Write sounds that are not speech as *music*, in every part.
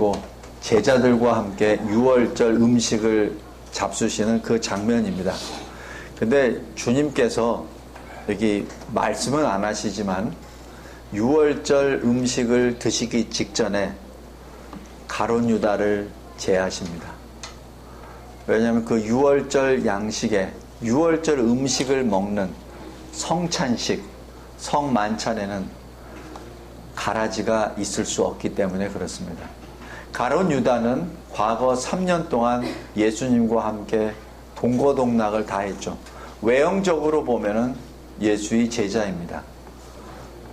가지고 제자들과 함께 6월절 음식을 잡수시는 그 장면입니다. 근데 주님께서 여기 말씀은 안 하시지만 6월절 음식을 드시기 직전에 가론 유다를 제하십니다. 왜냐하면 그 6월절 양식에 6월절 음식을 먹는 성찬식, 성만찬에는 가라지가 있을 수 없기 때문에 그렇습니다. 가론 유다는 과거 3년 동안 예수님과 함께 동거동락을 다 했죠. 외형적으로 보면은 예수의 제자입니다.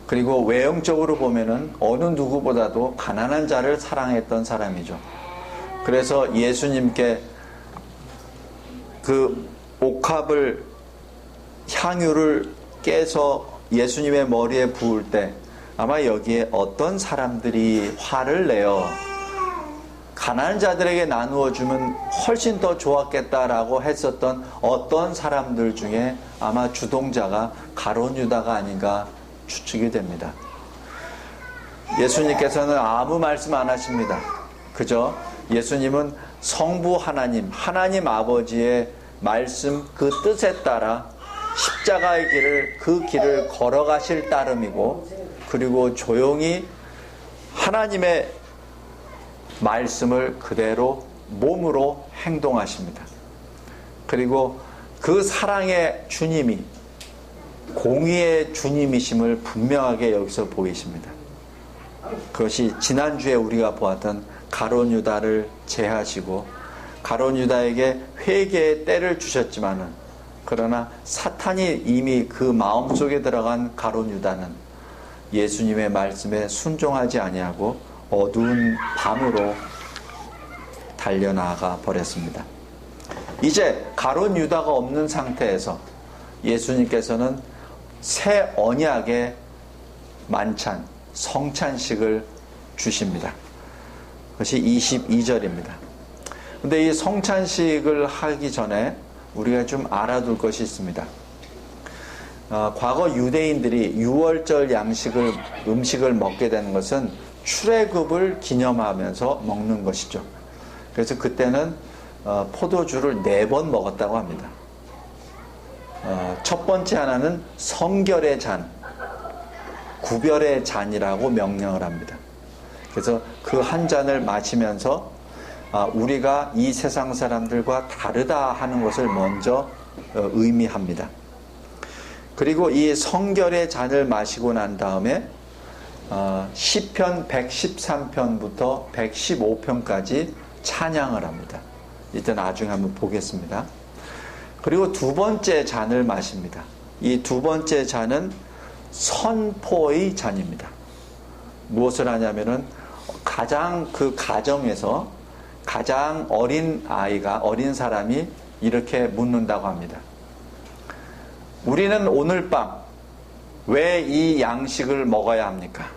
그리고 외형적으로 보면은 어느 누구보다도 가난한 자를 사랑했던 사람이죠. 그래서 예수님께 그 옥합을 향유를 깨서 예수님의 머리에 부을 때 아마 여기에 어떤 사람들이 화를 내어 가난한 자들에게 나누어 주면 훨씬 더 좋았겠다라고 했었던 어떤 사람들 중에 아마 주동자가 가론 유다가 아닌가 추측이 됩니다. 예수님께서는 아무 말씀 안 하십니다. 그저 예수님은 성부 하나님, 하나님 아버지의 말씀 그 뜻에 따라 십자가의 길을 그 길을 걸어가실 따름이고 그리고 조용히 하나님의 말씀을 그대로 몸으로 행동하십니다. 그리고 그 사랑의 주님이 공의의 주님이심을 분명하게 여기서 보이십니다. 그것이 지난주에 우리가 보았던 가론 유다를 제하시고 가론 유다에게 회개의 때를 주셨지만은 그러나 사탄이 이미 그 마음속에 들어간 가론 유다는 예수님의 말씀에 순종하지 아니하고 어두운 밤으로 달려나가 버렸습니다. 이제 가론 유다가 없는 상태에서 예수님께서는 새 언약의 만찬, 성찬식을 주십니다. 그것이 22절입니다. 근데 이 성찬식을 하기 전에 우리가 좀 알아둘 것이 있습니다. 어, 과거 유대인들이 6월절 양식을 음식을 먹게 되는 것은 출애굽을 기념하면서 먹는 것이죠. 그래서 그때는 어, 포도주를 네 번 먹었다고 합니다. 어, 첫 번째 하나는 성결의 잔, 구별의 잔이라고 명령을 합니다. 그래서 그 한 잔을 마시면서 아, 우리가 이 세상 사람들과 다르다 하는 것을 먼저 어, 의미합니다. 그리고 이 성결의 잔을 마시고 난 다음에 어, 시편 113편부터 115편까지 찬양을 합니다. 이때 나중에 한번 보겠습니다. 그리고 두 번째 잔을 마십니다. 이 두 번째 잔은 선포의 잔입니다. 무엇을 하냐면은 가장 그 가정에서 가장 어린 아이가, 어린 사람이 이렇게 묻는다고 합니다. 우리는 오늘 밤 왜 이 양식을 먹어야 합니까?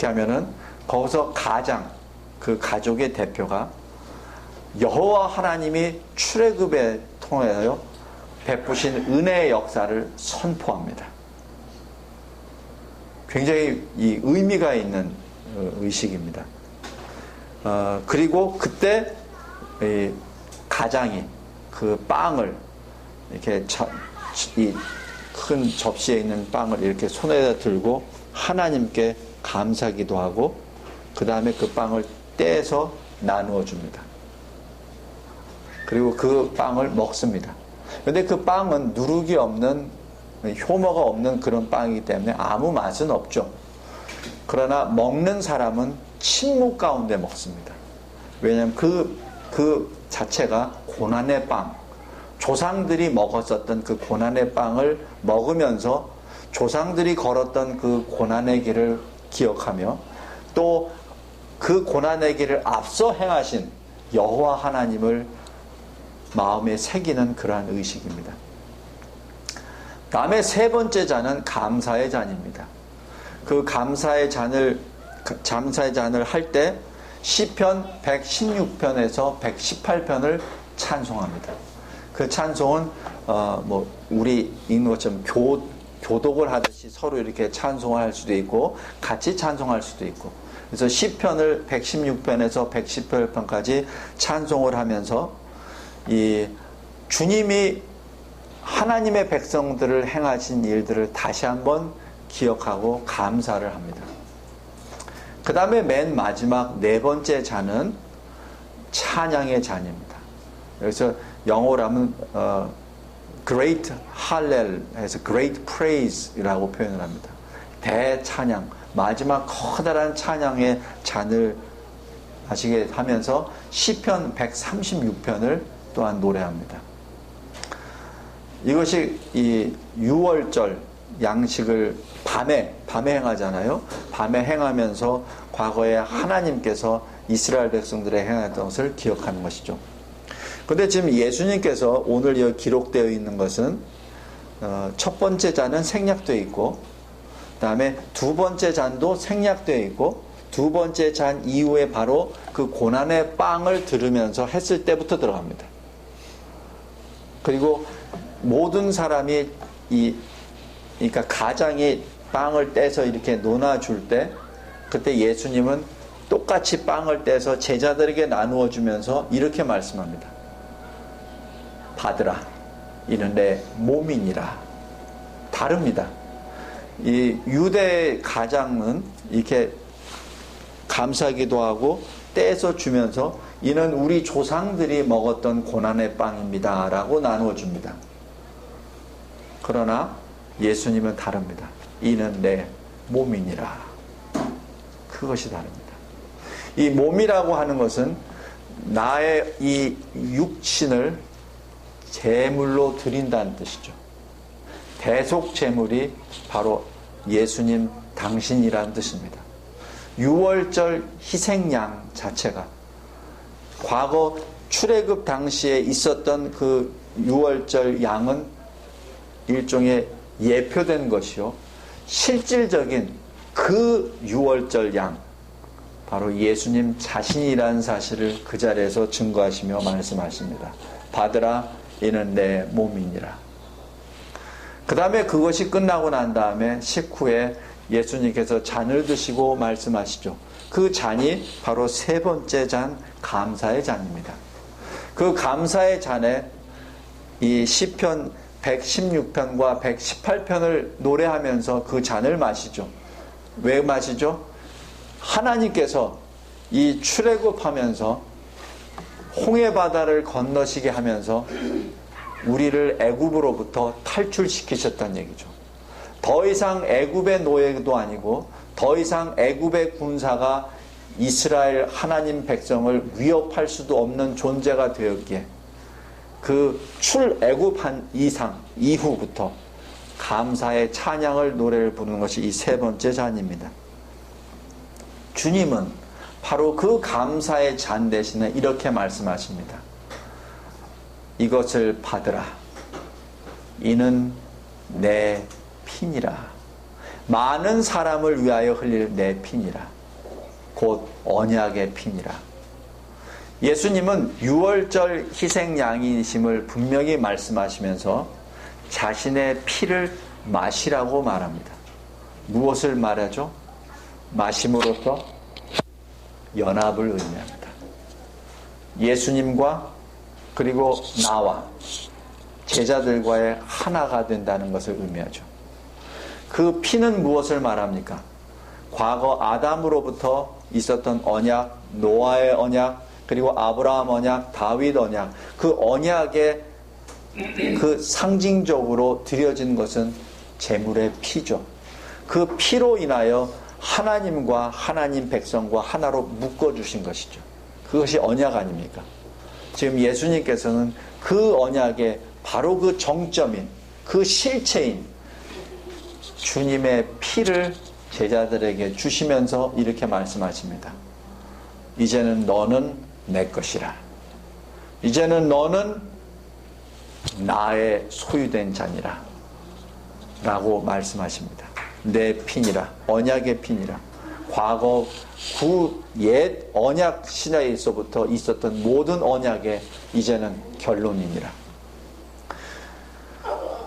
이렇게 하면은 거기서 가장 그 가족의 대표가 여호와 하나님이 출애굽에 통하여 베푸신 은혜의 역사를 선포합니다. 굉장히 이 의미가 있는 어, 의식입니다. 어, 그리고 그때 가장이 그 빵을 이렇게 이 큰 접시에 있는 빵을 이렇게 손에다 들고 하나님께 감사기도 하고 그 다음에 그 빵을 떼서 나누어 줍니다. 그리고 그 빵을 먹습니다. 근데 그 빵은 누룩이 없는 효모가 없는 그런 빵이기 때문에 아무 맛은 없죠. 그러나 먹는 사람은 침묵 가운데 먹습니다. 왜냐하면 그, 그 자체가 고난의 빵, 조상들이 먹었었던 그 고난의 빵을 먹으면서 조상들이 걸었던 그 고난의 길을 기억하며 또 그 고난의 길을 앞서 행하신 여호와 하나님을 마음에 새기는 그러한 의식입니다. 다음에 세 번째 잔은 감사의 잔입니다. 그 감사의 잔을 잠사의 잔을 할 때 시편 116편에서 118편을 찬송합니다. 그 찬송은 어 뭐 우리 읽는 것처럼 교 교독을 하듯이 서로 이렇게 찬송할 수도 있고 같이 찬송할 수도 있고 그래서 시편을 116편에서 118편까지 찬송을 하면서 이 주님이 하나님의 백성들을 행하신 일들을 다시 한번 기억하고 감사를 합니다. 그 다음에 맨 마지막 네 번째 잔은 찬양의 잔입니다. 여기서 영어로 하면 어, Great Hallel에서 Great Praise라고 표현을 합니다. 대찬양, 마지막 커다란 찬양의 잔을 마시게 하면서 시편 136편을 또한 노래합니다. 이것이 이 6월절 양식을 밤에 밤에 행하잖아요. 밤에 행하면서 과거에 하나님께서 이스라엘 백성들의 행했던 것을 기억하는 것이죠. 근데 지금 예수님께서 오늘 여기 기록되어 있는 것은 어, 첫 번째 잔은 생략되어 있고 그다음에 두 번째 잔도 생략되어 있고 두 번째 잔 이후에 바로 그 고난의 빵을 들으면서 했을 때부터 들어갑니다. 그리고 모든 사람이 이 그러니까 가장이 빵을 떼서 이렇게 놓아줄 때 그때 예수님은 똑같이 빵을 떼서 제자들에게 나누어 주면서 이렇게 말씀합니다. 받으라. 이는 내 몸이니라. 다릅니다. 이 유대 가장은 이렇게 감사기도 하고 떼서 주면서 이는 우리 조상들이 먹었던 고난의 빵입니다. 라고 나누어 줍니다. 그러나 예수님은 다릅니다. 이는 내 몸이니라. 그것이 다릅니다. 이 몸이라고 하는 것은 나의 이 육신을 제물로 드린다는 뜻이죠. 대속 제물이 바로 예수님 당신이라는 뜻입니다. 6월절 희생양 자체가 과거 출애굽 당시에 있었던 그 6월절 양은 일종의 예표된 것이요. 실질적인 그 6월절 양, 바로 예수님 자신이라는 사실을 그 자리에서 증거하시며 말씀하십니다. 받으라, 이는 내 몸이니라. 그 다음에 그것이 끝나고 난 다음에 식후에 예수님께서 잔을 드시고 말씀하시죠. 그 잔이 바로 세 번째 잔, 감사의 잔입니다. 그 감사의 잔에 이 시편 116편과 118편을 노래하면서 그 잔을 마시죠. 왜 마시죠? 하나님께서 이 출애굽하면서 홍해 바다를 건너시게 하면서 우리를 애굽으로부터 탈출시키셨다는 얘기죠. 더 이상 애굽의 노예도 아니고 더 이상 애굽의 군사가 이스라엘 하나님 백성을 위협할 수도 없는 존재가 되었기에 그 출애굽한 이상 이후부터 감사의 찬양을 노래를 부르는 것이 이 세 번째 잔입니다. 주님은 바로 그 감사의 잔 대신에 이렇게 말씀하십니다. 이것을 받으라. 이는 내 피니라. 많은 사람을 위하여 흘릴 내 피니라. 곧 언약의 피니라. 예수님은 6월절 희생양이심을 분명히 말씀하시면서 자신의 피를 마시라고 말합니다. 무엇을 말하죠? 마심으로써 연합을 의미합니다. 예수님과 그리고 나와 제자들과의 하나가 된다는 것을 의미하죠. 그 피는 무엇을 말합니까? 과거 아담으로부터 있었던 언약, 노아의 언약, 그리고 아브라함 언약, 다윗 언약, 그 언약의 그 상징적으로 드려진 것은 재물의 피죠. 그 피로 인하여 하나님과 하나님 백성과 하나로 묶어주신 것이죠. 그것이 언약 아닙니까? 지금 예수님께서는 그 언약의 바로 그 정점인, 그 실체인 주님의 피를 제자들에게 주시면서 이렇게 말씀하십니다. 이제는 너는 내 것이라. 이제는 너는 나의 소유된 잔이라. 라고 말씀하십니다. 내 핀이라. 언약의 핀이라. 과거 구 옛 언약 신화에서부터 있었던 모든 언약의 이제는 결론이니라.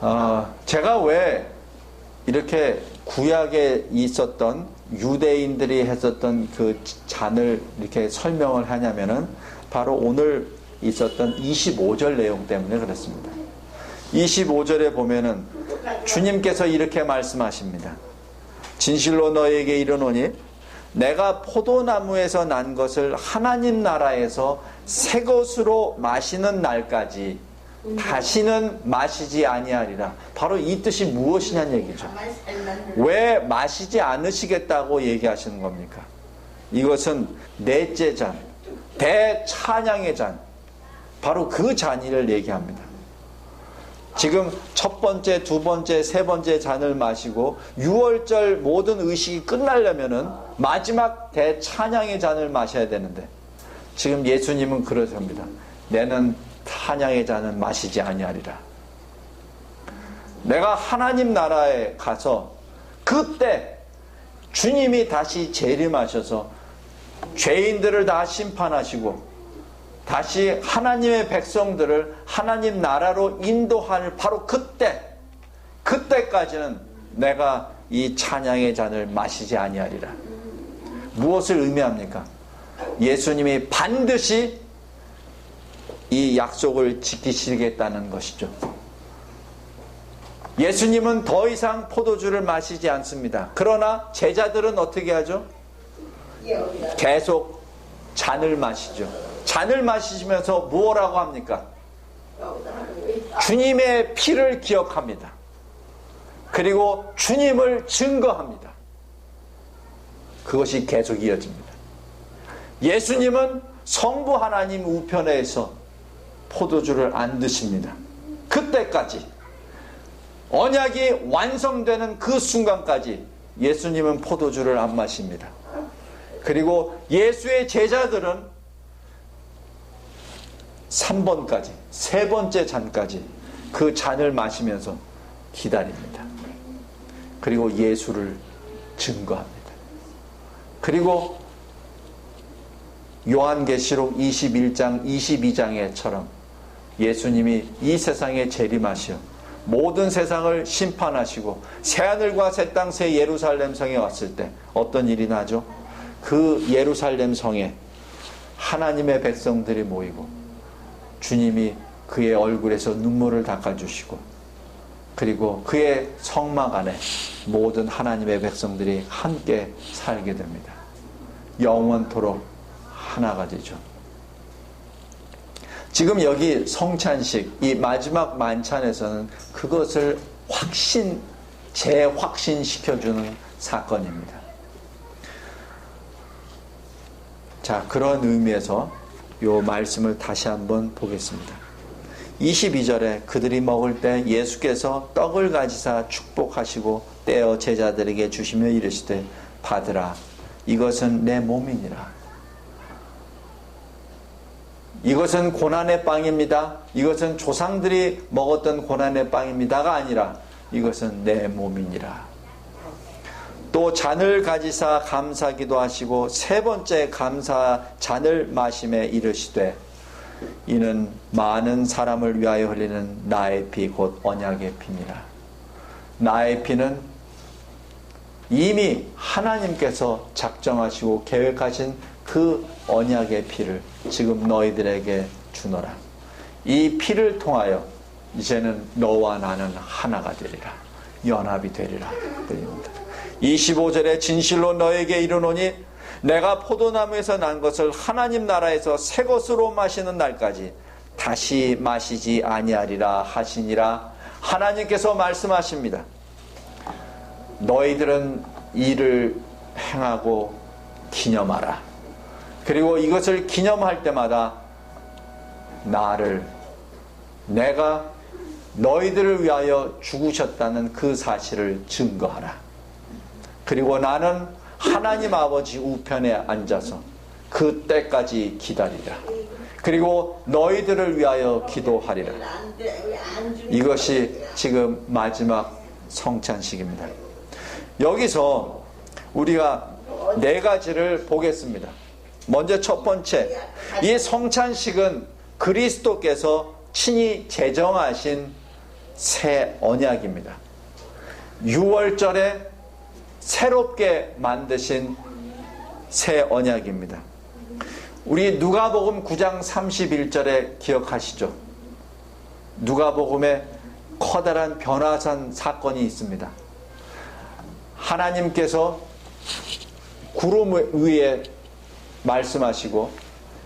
어, 제가 왜 이렇게 구약에 있었던 유대인들이 했었던 그 잔을 이렇게 설명을 하냐면은 바로 오늘 있었던 25절 내용 때문에 그렇습니다. 25절에 보면은 주님께서 이렇게 말씀하십니다. 진실로 너에게 이르노니 내가 포도나무에서 난 것을 하나님 나라에서 새 것으로 마시는 날까지 다시는 마시지 아니하리라. 바로 이 뜻이 무엇이냐는 얘기죠. 왜 마시지 않으시겠다고 얘기하시는 겁니까? 이것은 넷째 잔, 대찬양의 잔, 바로 그 잔을 얘기합니다. 지금 첫 번째, 두 번째, 세 번째 잔을 마시고 6월절 모든 의식이 끝나려면은 마지막 대찬양의 잔을 마셔야 되는데 지금 예수님은 그러십니다. 내는 찬양의 잔은 마시지 아니하리라. 내가 하나님 나라에 가서 그때 주님이 다시 재림하셔서 죄인들을 다 심판하시고 다시 하나님의 백성들을 하나님 나라로 인도할 바로 그때 그때까지는 내가 이 찬양의 잔을 마시지 아니하리라. 무엇을 의미합니까? 예수님이 반드시 이 약속을 지키시겠다는 것이죠. 예수님은 더 이상 포도주를 마시지 않습니다. 그러나 제자들은 어떻게 하죠? 계속 잔을 마시죠. 잔을 마시면서 무엇라고 합니까? 주님의 피를 기억합니다. 그리고 주님을 증거합니다. 그것이 계속 이어집니다. 예수님은 성부 하나님 우편에서 포도주를 안 드십니다. 그때까지 언약이 완성되는 그 순간까지 예수님은 포도주를 안 마십니다. 그리고 예수의 제자들은 3번까지, 세 번째 잔까지 그 잔을 마시면서 기다립니다. 그리고 예수를 증거합니다. 그리고 요한계시록 21장, 22장에처럼 예수님이 이 세상에 재림하시어 모든 세상을 심판하시고 새하늘과 새 땅 새 예루살렘 성에 왔을 때 어떤 일이 나죠? 그 예루살렘 성에 하나님의 백성들이 모이고 주님이 그의 얼굴에서 눈물을 닦아주시고 그리고 그의 성막 안에 모든 하나님의 백성들이 함께 살게 됩니다. 영원토록 하나가 되죠. 지금 여기 성찬식, 이 마지막 만찬에서는 그것을 확신, 재확신시켜주는 사건입니다. 자, 그런 의미에서 이 말씀을 다시 한번 보겠습니다. 22절에 그들이 먹을 때 예수께서 떡을 가지사 축복하시고 떼어 제자들에게 주시며 이르시되 받으라 이것은 내 몸이니라. 이것은 고난의 빵입니다. 이것은 조상들이 먹었던 고난의 빵입니다가 아니라 이것은 내 몸이니라. 또 잔을 가지사 감사 기도 하시고 세 번째 감사 잔을 마심에 이르시되 이는 많은 사람을 위하여 흘리는 나의 피 곧 언약의 피니라. 나의 피는 이미 하나님께서 작정하시고 계획하신 그 언약의 피를 지금 너희들에게 주노라. 이 피를 통하여 이제는 너와 나는 하나가 되리라. 연합이 되리라. 그입니다. 25절에 진실로 너에게 이르노니 내가 포도나무에서 난 것을 하나님 나라에서 새 것으로 마시는 날까지 다시 마시지 아니하리라 하시니라 하나님께서 말씀하십니다. 너희들은 이를 행하고 기념하라. 그리고 이것을 기념할 때마다 나를 내가 너희들을 위하여 죽으셨다는 그 사실을 증거하라. 그리고 나는 하나님 아버지 우편에 앉아서 그때까지 기다리라. 그리고 너희들을 위하여 기도하리라. 이것이 지금 마지막 성찬식입니다. 여기서 우리가 네 가지를 보겠습니다. 먼저 첫 번째, 이 성찬식은 그리스도께서 친히 제정하신 새 언약입니다. 6월절에 새롭게 만드신 새 언약입니다. 우리 누가복음 9장 31절에 기억하시죠? 누가복음에 커다란 변화산 사건이 있습니다. 하나님께서 구름 위에 말씀하시고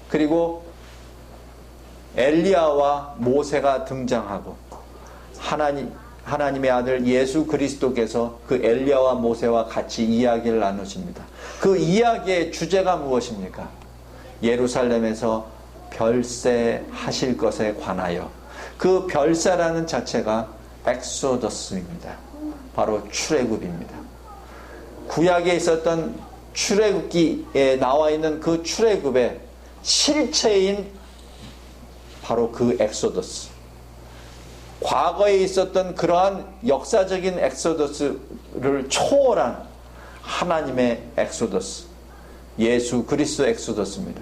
그리고 엘리야와 모세가 등장하고 하나님 하나님의 아들 예수 그리스도께서 그 엘리야와 모세와 같이 이야기를 나누십니다. 그 이야기의 주제가 무엇입니까? 예루살렘에서 별세 하실 것에 관하여 그 별세라는 자체가 엑소더스입니다. 바로 출애굽입니다. 구약에 있었던 출애굽기에 나와 있는 그 출애굽의 실체인 바로 그 엑소더스. 과거에 있었던 그러한 역사적인 엑소더스를 초월한 하나님의 엑소더스. 예수 그리스도 엑소더스입니다.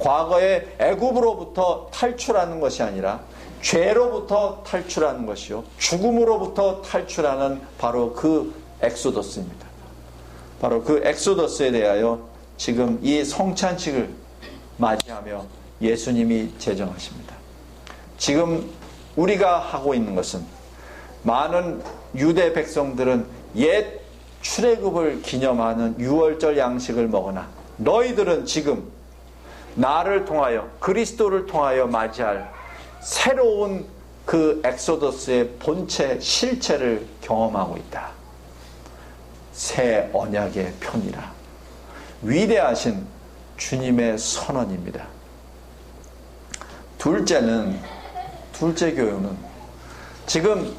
과거에 애굽으로부터 탈출하는 것이 아니라 죄로부터 탈출하는 것이요. 죽음으로부터 탈출하는 바로 그 엑소더스입니다. 바로 그 엑소더스에 대하여 지금 이 성찬식을 맞이하며 예수님이 제정하십니다. 지금 우리가 하고 있는 것은 많은 유대 백성들은 옛 출애굽을 기념하는 유월절 양식을 먹으나 너희들은 지금 나를 통하여 그리스도를 통하여 맞이할 새로운 그 엑소더스의 본체 실체를 경험하고 있다. 새 언약의 편이라. 위대하신 주님의 선언입니다. 둘째는 둘째 교훈은 지금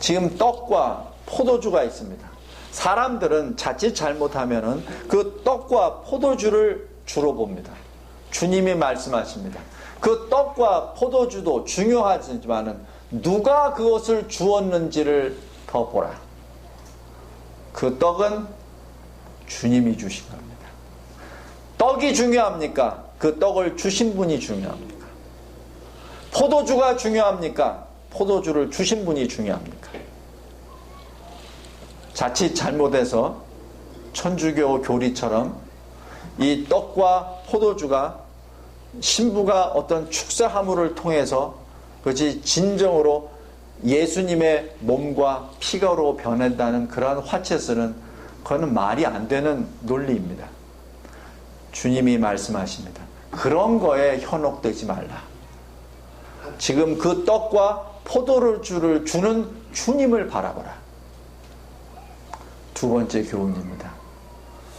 지금 떡과 포도주가 있습니다. 사람들은 자칫 잘못하면은 그 떡과 포도주를 주로 봅니다. 주님이 말씀하십니다. 그 떡과 포도주도 중요하지만은 누가 그것을 주었는지를 더 보라. 그 떡은 주님이 주신 겁니다. 떡이 중요합니까? 그 떡을 주신 분이 중요합니까? 포도주가 중요합니까? 포도주를 주신 분이 중요합니까? 자칫 잘못해서 천주교 교리처럼 이 떡과 포도주가 신부가 어떤 축사 하물을 통해서 그것이 진정으로 예수님의 몸과 피가로 변한다는 그러한 화채설은 그거는 말이 안 되는 논리입니다. 주님이 말씀하십니다. 그런 거에 현혹되지 말라. 지금 그 떡과 포도주를 주는 주님을 바라보라. 두 번째 교훈입니다.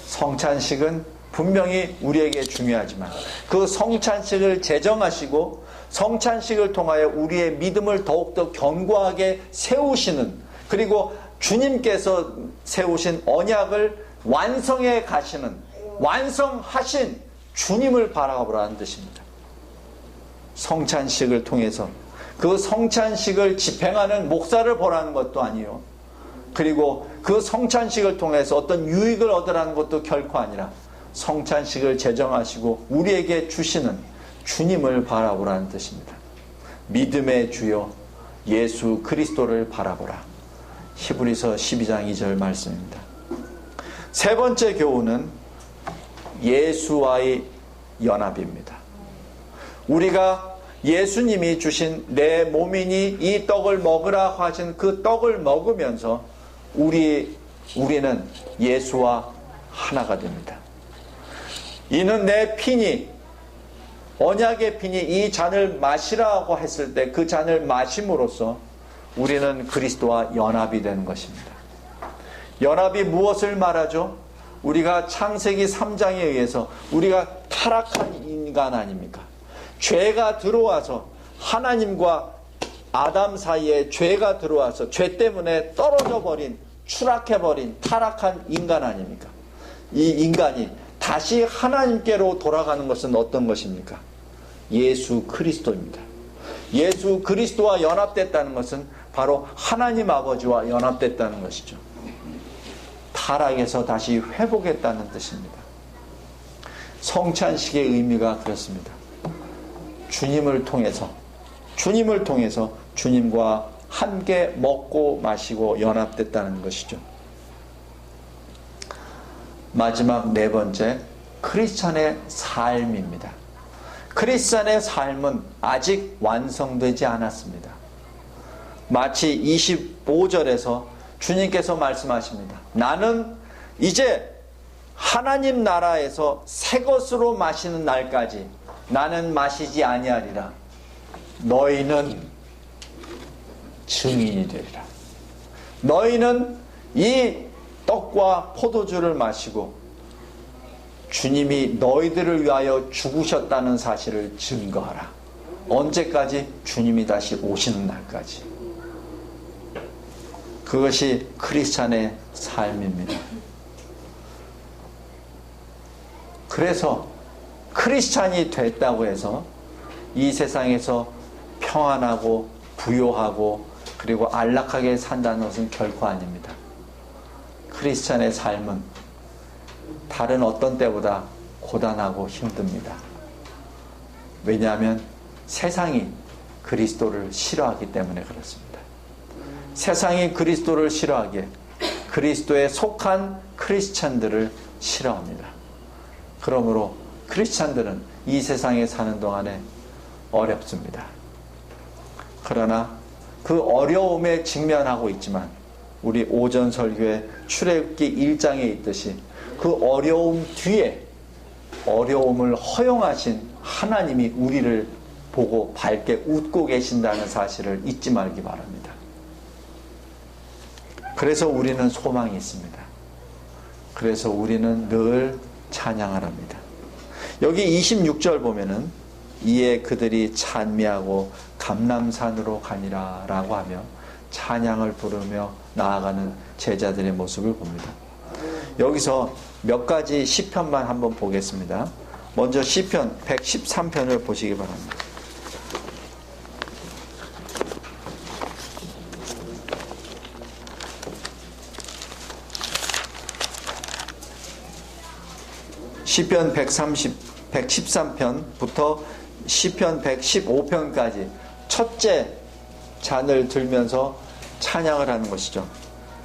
성찬식은 분명히 우리에게 중요하지만 그 성찬식을 제정하시고 성찬식을 통하여 우리의 믿음을 더욱더 견고하게 세우시는 그리고 주님께서 세우신 언약을 완성해 가시는 완성하신 주님을 바라보라는 뜻입니다. 성찬식을 통해서 그 성찬식을 집행하는 목사를 보라는 것도 아니요. 그리고 그 성찬식을 통해서 어떤 유익을 얻으라는 것도 결코 아니라 성찬식을 제정하시고 우리에게 주시는 주님을 바라보라는 뜻입니다. 믿음의 주요 예수 그리스도를 바라보라. 히브리서 12장 2절 말씀입니다. 세 번째 교훈은 예수와의 연합입니다. 우리가 예수님이 주신 내 몸이니 이 떡을 먹으라 하신 그 떡을 먹으면서 우리 우리는 예수와 하나가 됩니다. 이는 내 피니 언약의 피니 이 잔을 마시라고 했을 때 그 잔을 마심으로써 우리는 그리스도와 연합이 되는 것입니다. 연합이 무엇을 말하죠? 우리가 창세기 3장에 의해서 우리가 타락한 인간 아닙니까? 죄가 들어와서 하나님과 아담 사이에 죄가 들어와서 죄 때문에 떨어져 버린 추락해 버린 타락한 인간 아닙니까? 이 인간이 다시 하나님께로 돌아가는 것은 어떤 것입니까? 예수 그리스도입니다. 예수 그리스도와 연합됐다는 것은 바로 하나님 아버지와 연합됐다는 것이죠. 타락에서 다시 회복했다는 뜻입니다. 성찬식의 의미가 그렇습니다. 주님을 통해서, 주님을 통해서 주님과 함께 먹고 마시고 연합됐다는 것이죠. 마지막 네 번째, 크리스천의 삶입니다. 크리스천의 삶은 아직 완성되지 않았습니다. 마치 25절에서 주님께서 말씀하십니다. 나는 이제 하나님 나라에서 새 것으로 마시는 날까지 나는 마시지 아니하리라. 너희는 증인이 되리라. 너희는 이 떡과 포도주를 마시고 주님이 너희들을 위하여 죽으셨다는 사실을 증거하라. 언제까지? 주님이 다시 오시는 날까지. 그것이 크리스찬의 삶입니다. 그래서 크리스찬이 됐다고 해서 이 세상에서 평안하고 부요하고 그리고 안락하게 산다는 것은 결코 아닙니다. 크리스찬의 삶은 다른 어떤 때보다 고단하고 힘듭니다. 왜냐하면 세상이 그리스도를 싫어하기 때문에 그렇습니다. 세상이 그리스도를 싫어하기에 그리스도에 속한 크리스찬들을 싫어합니다. 그러므로 크리스찬들은 이 세상에 사는 동안에 어렵습니다. 그러나 그 어려움에 직면하고 있지만 우리 오전 설교의 출애굽기 1장에 있듯이 그 어려움 뒤에 어려움을 허용하신 하나님이 우리를 보고 밝게 웃고 계신다는 사실을 잊지 말기 바랍니다. 그래서 우리는 소망이 있습니다. 그래서 우리는 늘 찬양하랍니다. 여기 26절 보면은 이에 그들이 찬미하고 감남산으로 가니라 라고 하며 찬양을 부르며 나아가는 제자들의 모습을 봅니다. 여기서 몇 가지 시편만 한번 보겠습니다. 먼저 시편 113편을 보시기 바랍니다. 시편 130 113편부터 시편 115편까지 첫째 잔을 들면서 찬양을 하는 것이죠.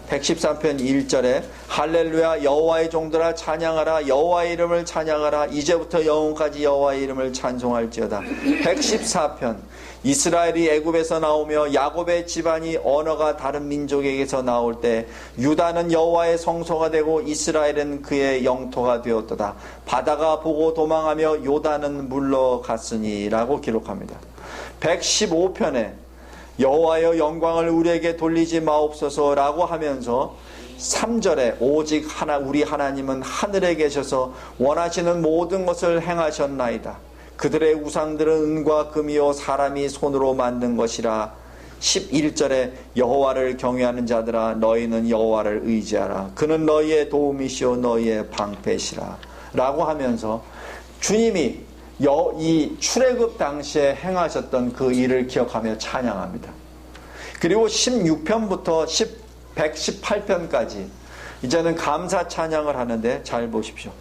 113편 1절에 할렐루야 여호와의 종들아 찬양하라. 여호와의 이름을 찬양하라. 이제부터 영원까지 여호와의 이름을 찬송할지어다. 114편 이스라엘이 애굽에서 나오며 야곱의 집안이 언어가 다른 민족에게서 나올 때 유다는 여호와의 성소가 되고 이스라엘은 그의 영토가 되었도다. 바다가 보고 도망하며 요단은 물러갔으니라고 기록합니다. 115편에 여호와여 영광을 우리에게 돌리지 마옵소서라고 하면서 3절에 오직 하나 우리 하나님은 하늘에 계셔서 원하시는 모든 것을 행하셨나이다. 그들의 우상들은 은과 금이요 사람이 손으로 만든 것이라. 11절에 여호와를 경외하는 자들아 너희는 여호와를 의지하라. 그는 너희의 도움이시오 너희의 방패시라. 라고 하면서 주님이 여, 이 출애굽 당시에 행하셨던 그 일을 기억하며 찬양합니다. 그리고 16편부터 10, 118편까지 이제는 감사 찬양을 하는데 잘 보십시오.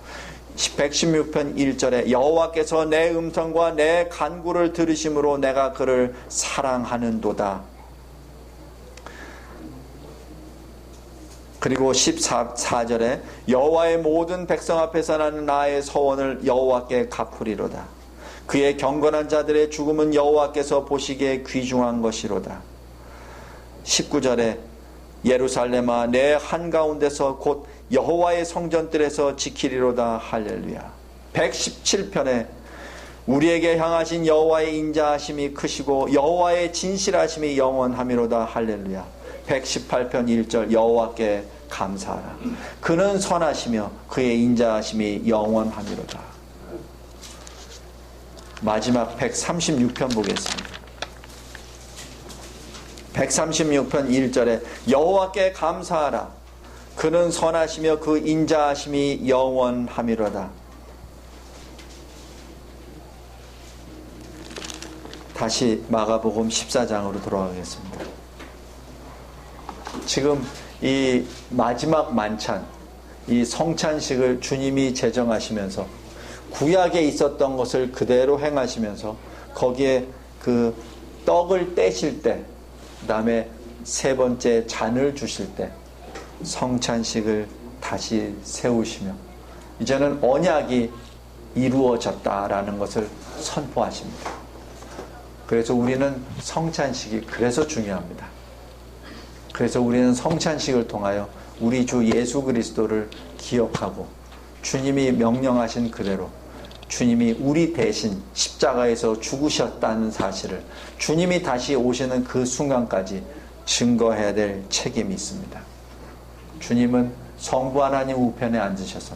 116편 1절에 여호와께서 내 음성과 내 간구를 들으심으로 내가 그를 사랑하는도다. 그리고 14절에 여호와의 모든 백성 앞에서 나는 나의 서원을 여호와께 갚으리로다. 그의 경건한 자들의 죽음은 여호와께서 보시기에 귀중한 것이로다. 19절에 예루살렘아 내 한가운데서 곧 여호와의 성전들에서 지키리로다 할렐루야. 117편에 우리에게 향하신 여호와의 인자하심이 크시고 여호와의 진실하심이 영원함이로다 할렐루야. 118편 1절 여호와께 감사하라. 그는 선하시며 그의 인자하심이 영원함이로다. 마지막 136편 보겠습니다. 136편 1절에 여호와께 감사하라. 그는 선하시며 그 인자하심이 영원함이로다. 다시 마가복음 14장으로 돌아가겠습니다. 지금 이 마지막 만찬, 이 성찬식을 주님이 제정하시면서 구약에 있었던 것을 그대로 행하시면서 거기에 그 떡을 떼실 때, 그 다음에 세 번째 잔을 주실 때 성찬식을 다시 세우시며 이제는 언약이 이루어졌다라는 것을 선포하십니다. 그래서 우리는 성찬식이 그래서 중요합니다. 그래서 우리는 성찬식을 통하여 우리 주 예수 그리스도를 기억하고 주님이 명령하신 그대로 주님이 우리 대신 십자가에서 죽으셨다는 사실을 주님이 다시 오시는 그 순간까지 증거해야 될 책임이 있습니다. 주님은 성부 하나님 우편에 앉으셔서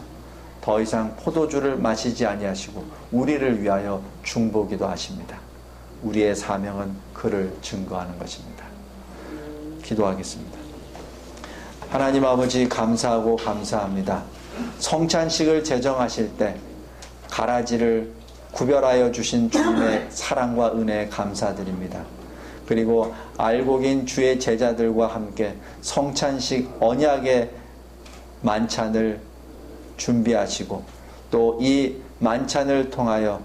더 이상 포도주를 마시지 아니하시고 우리를 위하여 중보기도 하십니다. 우리의 사명은 그를 증거하는 것입니다. 기도하겠습니다. 하나님 아버지 감사하고 감사합니다. 성찬식을 제정하실 때 가라지를 구별하여 주신 주님의 *clears throat* 사랑과 은혜에 감사드립니다. 그리고 알고 긴 주의 제자들과 함께 성찬식 언약의 만찬을 준비하시고 또 이 만찬을 통하여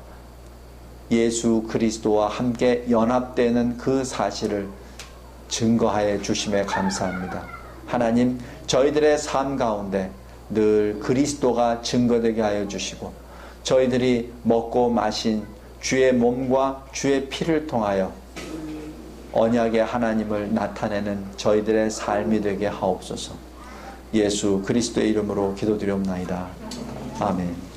예수 그리스도와 함께 연합되는 그 사실을 증거하여 주심에 감사합니다. 하나님, 저희들의 삶 가운데 늘 그리스도가 증거되게 하여 주시고 저희들이 먹고 마신 주의 몸과 주의 피를 통하여 언약의 하나님을 나타내는 저희들의 삶이 되게 하옵소서. 예수 그리스도의 이름으로 기도드리옵나이다. 아멘.